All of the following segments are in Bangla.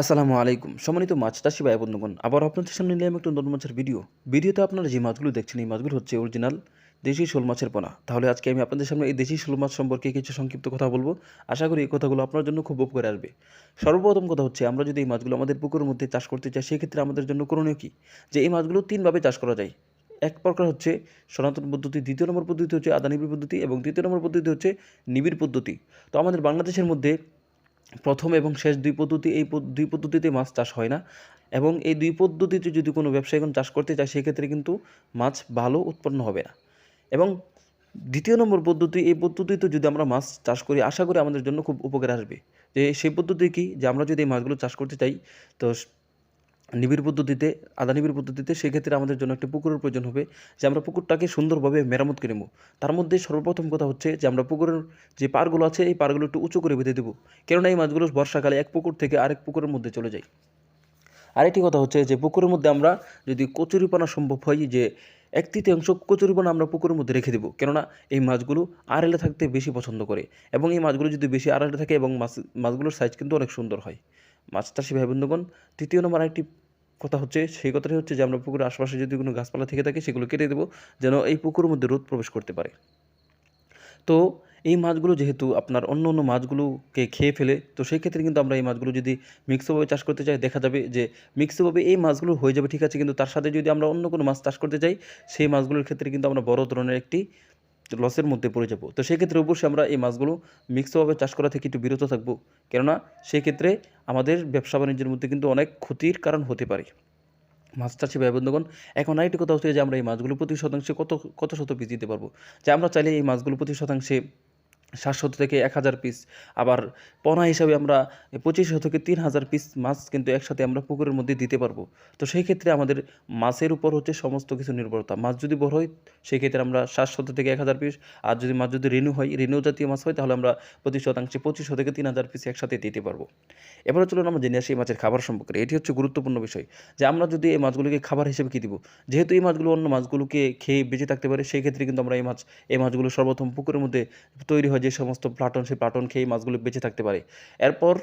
আসসালামু আলাইকুম। সম্মানিত মাছ চাষি ভাই বন্ধুগণ, আবার আপনাদের সামনে নিলাম একটু নতুন মাছের ভিডিও ভিডিওতে আপনারা যে মাছগুলো দেখছেন, এই মাছগুলো হচ্ছে অরিজিনাল দেশি শোল মাছের পোনা। তাহলে আজকে আমি আপনাদের সামনে এই দেশি শোল মাছ সম্পর্কে কিছু সংক্ষিপ্ত কথা বলব। আশা করি এই কথাগুলো আপনার জন্য খুব উপকারে আসবে। সর্বপ্রথম কথা হচ্ছে, আমরা যদি এই মাছগুলো আমাদের পুকুরের মধ্যে চাষ করতে চাই, সেক্ষেত্রে আমাদের জন্য করণীয় কী? যে এই মাছগুলো তিনভাবে চাষ করা যায়। এক প্রকার হচ্ছে সনাতন পদ্ধতি, দ্বিতীয় নম্বর পদ্ধতি হচ্ছে আদা নিবিড় পদ্ধতি এবং তৃতীয় নম্বর পদ্ধতি হচ্ছে নিবিড় পদ্ধতি। তো আমাদের বাংলাদেশের মধ্যে প্রথম এবং শেষ দুই পদ্ধতি, এই দুই পদ্ধতিতে মাছ চাষ হয় না। এবং এই দুই পদ্ধতিতে যদি কোনো ব্যবসায়ী চাষ করতে চায়, সেক্ষেত্রে কিন্তু মাছ ভালো উৎপন্ন হবে না। এবং দ্বিতীয় নম্বর পদ্ধতি, এই পদ্ধতিতে যদি আমরা মাছ চাষ করি, আশা করি আমাদের জন্য খুব উপকার আসবে। যে সেই পদ্ধতি কি? যে আমরা যদি এই মাছগুলো চাষ করতে চাই, তো নিবিড় পদ্ধতিতে আদা নিবিড় পদ্ধতিতে সেক্ষেত্রে আমাদের জন্য একটা পুকুরের প্রয়োজন হবে যে আমরা পুকুরটাকে সুন্দরভাবে মেরামত করে নেব। তার মধ্যে সর্বপ্রথম কথা হচ্ছে যে আমরা পুকুরের যে পারগুলো আছে, এই পারগুলো একটু উঁচু করে বেঁধে দেবো। কেননা এই মাছগুলো বর্ষাকালে এক পুকুর থেকে আরেক পুকুরের মধ্যে চলে যায়। আরেকটি কথা হচ্ছে যে পুকুরের মধ্যে আমরা যদি কচুরিপানা সম্ভব হয় যে এক তৃতীয়াংশ কচুরিপানা আমরা পুকুরের মধ্যে রেখে দেবো। কেননা এই মাছগুলো আড়ালে থাকতে বেশি পছন্দ করে এবং এই মাছগুলো যদি বেশি আড়ালে থাকে এবং মাছ, মাছগুলোর সাইজ কিন্তু অনেক সুন্দর হয়। মাছ চাষি ভাই বন্ধুগণ, তৃতীয় নম্বর আরেকটি কথা হচ্ছে, সেই কথাটি হচ্ছে যে আমরা পুকুরের আশপাশে যদি কোনো গাছপালা থেকে থাকে, সেগুলো কেটে দেবো যেন এই পুকুরের মধ্যে রোদ প্রবেশ করতে পারে। তো এই মাছগুলো যেহেতু আপনার অন্য অন্য মাছগুলোকে খেয়ে ফেলে, তো সেই ক্ষেত্রে কিন্তু আমরা এই মাছগুলো যদি মিক্সভাবে চাষ করতে চাই, দেখা যাবে যে মিক্সভাবে এই মাছগুলো হয়ে যাবে, ঠিক আছে, কিন্তু তার সাথে যদি আমরা অন্য কোনো মাছ চাষ করতে চাই, সেই মাছগুলোর ক্ষেত্রে কিন্তু আমরা বড় ধরনের একটি লসের মধ্যে পড়ে যাব। তো সেক্ষেত্রে অবশ্যই আমরা এই মাছগুলো মিক্সভাবে চাষ করা থেকে একটু বিরত থাকব। কেননা সেক্ষেত্রে আমাদের ব্যবসা বাণিজ্যের মধ্যে কিন্তু অনেক ক্ষতির কারণ হতে পারে। মাছ চাষি ভাই, বন্ধুগণ, এখন আরেকটি কথা হচ্ছে যে আমরা এই মাছগুলো প্রতি শতাংশে কত কত শত বীজ দিতে পারব? যে আমরা চাইলে এই মাছগুলো প্রতি শতাংশে সাতশত থেকে এক হাজার পিস আবার পনা হিসাবে আমরা পঁচিশশো থেকে তিন হাজার পিস মাছ কিন্তু একসাথে আমরা পুকুরের মধ্যে দিতে পারব। তো সেই ক্ষেত্রে আমাদের মাছের উপর হচ্ছে সমস্ত কিছু নির্ভরতা। মাছ যদি বড় হয়, সেই ক্ষেত্রে আমরা সাতশত থেকে এক হাজার পিস আর যদি মাছ যদি রেনু হয় রেনু জাতীয় মাছ হয়, তাহলে আমরা প্রতি শতাংশে পঁচিশশো থেকে তিন হাজার পিস একসাথে দিতে পারব। এবারে চলুন আমরা জেনে আসি এই মাছের খাবার সম্পর্কে। এটি হচ্ছে গুরুত্বপূর্ণ বিষয় যে আমরা যদি এই মাছগুলোকে খাবার হিসেবে কী দিব? যেহেতু এই মাছগুলো অন্য মাছগুলোকে খেয়ে বেঁচে থাকতে পারে, সেই ক্ষেত্রে কিন্তু আমরা এই মাছ, এই মাছগুলো সর্বপ্রথম পুকুরের মধ্যে তৈরি হয় যে সমস্ত প্লাটন, সেই প্লাটন খেয়ে মাছগুলো বেঁচে থাকতে পারে। এরপর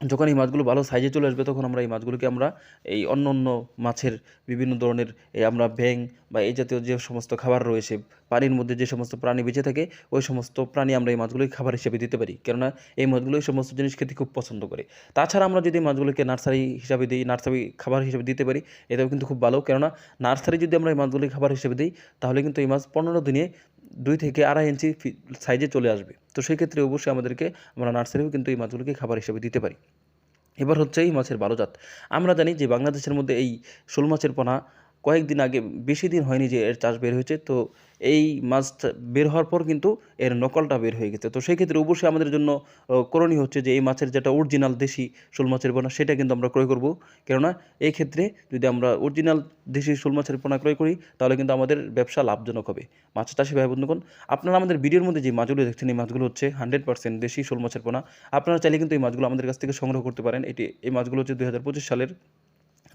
যখন এই মাছগুলো ভালো সাইজে চলে আসবে, তখন আমরা এই মাছগুলোকে আমরা এই অন্য অন্য মাছের বিভিন্ন ধরনের আমরা ব্যাং বা এই জাতীয় যে সমস্ত খাবার রয়েছে, পানির মধ্যে যে সমস্ত প্রাণী বেঁচে থাকে, ওই সমস্ত প্রাণী আমরা এই মাছগুলোকে খাবার হিসেবে দিতে পারি। কেননা এই মাছগুলো এই সমস্ত জিনিস খেতে খুব পছন্দ করে। তাছাড়া আমরা যদি মাছগুলোকে নার্সারি হিসাবে দিই, নার্সারি খাবার হিসেবে দিতে পারি, এটাও কিন্তু খুব ভালো। কেননা নার্সারি যদি আমরা এই মাছগুলোকে খাবার হিসেবে দিই, তাহলে কিন্তু এই মাছ পনেরো দিনে দুই থেকে আড়াই ইঞ্চি সাইজে চলে আসবে। তো সেই ক্ষেত্রে অবশ্যই আমাদেরকে, আমরা নার্সারিও কিন্তু এই মাছগুলোকে খাবার হিসেবে দিতে পারি। এবার হচ্ছে এই মাছের ভালো জাত। আমরা জানি যে বাংলাদেশের মধ্যে এই শোল মাছের পোনা কয়েকদিন আগে বেশি দিন হয়নি যে এর চাষ বের হয়েছে, তো এই মাছটা বের হওয়ার পর কিন্তু এর নকলটা বের হয়ে গেছে। তো সেই ক্ষেত্রে অবশ্যই আমাদের জন্য করণীয় হচ্ছে যে এই মাছের যেটা অরিজিনাল দেশি শোল মাছের পোনা, সেটা কিন্তু আমরা ক্রয় করব। কেননা এই ক্ষেত্রে যদি আমরা অরিজিনাল দেশি শোল মাছের পোনা ক্রয় করি, তাহলে কিন্তু আমাদের ব্যবসা লাভজনক হবে। মাছ চাষি ভাই, বন্ধুগণ, আপনারা আমাদের ভিডিওর মধ্যে যে মাছগুলো দেখছেন, এই মাছগুলো হচ্ছে হান্ড্রেড পার্সেন্ট দেশি শোল মাছের পোনা। আপনারা চাইলে কিন্তু এই মাছগুলো আমাদের কাছ থেকে সংগ্রহ করতে পারেন। এটি, এই মাছগুলো হচ্ছে দুই হাজার পঁচিশ সালের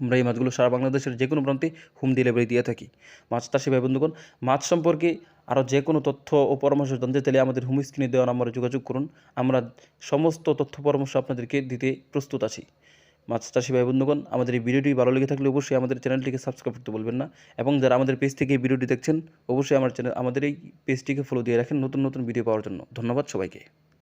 আমরা এই মাছগুলো সারা বাংলাদেশের যে কোনো প্রান্তে হোম ডেলিভারি দিয়ে থাকি। মাছ চাষি ভাই, বন্ধুগণ, মাছ সম্পর্কে আরও যে কোনো তথ্য ও পরামর্শ জানতে চাইলে আমাদের হোম স্ক্রিনে দেওয়া নম্বরে যোগাযোগ করুন। আমরা সমস্ত তথ্য পরামর্শ আপনাদেরকে দিতে প্রস্তুত আছি। মাছ চাষি ভাই, বন্ধুগণ, আমাদের এই ভিডিওটি ভালো লেগে থাকলে অবশ্যই আমাদের চ্যানেলটিকে সাবস্ক্রাইব করতে বলবেন না এবং যারা আমাদের পেজ থেকে এই ভিডিওটি দেখছেন, অবশ্যই আমার চ্যানেল আমাদের এই পেজটিকে ফলো দিয়ে রাখেন নতুন নতুন ভিডিও পাওয়ার জন্য। ধন্যবাদ সবাইকে।